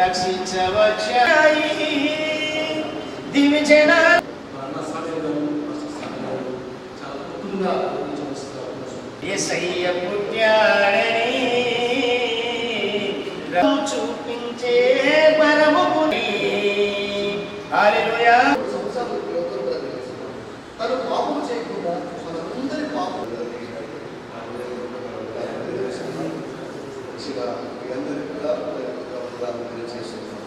రక్షించవచ్చాయి దీవించిన యేసయ్య పుట్టాడని చూపించే పరము పుని హల్లెలూయా తను పాపం చేయకుండా మనందరి పాపం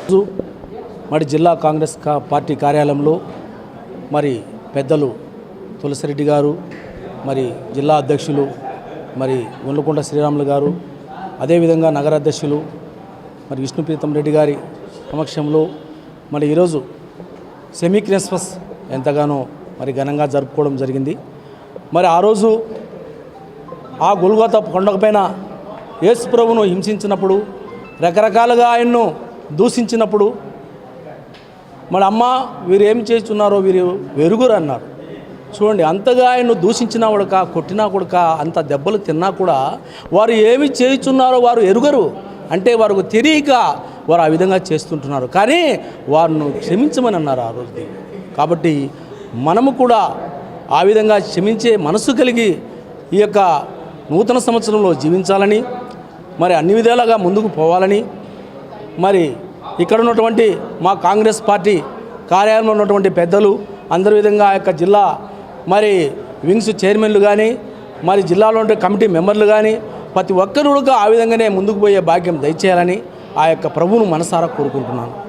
రోజు మరి జిల్లా కాంగ్రెస్ కా- పార్టీ కార్యాలయంలో మరి పెద్దలు తులసిరెడ్డి గారు మరి జిల్లా అధ్యక్షులు మరి గుండ్లకొండ శ్రీరాములు గారు అదేవిధంగా నగర అధ్యక్షులు మరి విష్ణుప్రీతం రెడ్డి గారి సమక్షంలో మరి ఈరోజు సెమీ క్రిస్మస్ ఎంతగానో మరి ఘనంగా జరుపుకోవడం జరిగింది. మరి ఆ రోజు ఆ గొల్గోత కొండకపైన యేసు ప్రభును హింసించినప్పుడు రకరకాలుగా ఆయన్ను దూషించినప్పుడు మరి అమ్మ వీరు ఏం చేస్తున్నారో వీరు వెరుగురు అన్నారు చూడండి అంతగా ఆయన్ను దూషించినా కూడక కొట్టినా కూడక అంత దెబ్బలు తిన్నా కూడా వారు ఏమి చేయుచున్నారో వారు ఎరుగరు. అంటే వారికి తెలియక వారు ఆ విధంగా చేస్తుంటున్నారు. కానీ వారిను క్షమించమని అన్నారు ఆ రోజు కాబట్టి మనము కూడా ఆ విధంగా క్షమించే మనసు కలిగి ఈ యొక్క నూతన సంవత్సరంలో జీవించాలని మరి అన్ని విధాలుగా ముందుకు పోవాలని మరి ఇక్కడ ఉన్నటువంటి మా కాంగ్రెస్ పార్టీ కార్యాలయంలో ఉన్నటువంటి పెద్దలు అందరి విధంగా ఆ యొక్క జిల్లా మరి వింగ్స్ చైర్మన్లు కానీ మరి జిల్లాలో ఉండే కమిటీ మెంబర్లు కానీ ప్రతి ఒక్కరు ఆ విధంగానే ముందుకు పోయే భాగ్యం దయచేయాలని ఆ యొక్క ప్రభువును మనసారా కోరుకుంటున్నాను.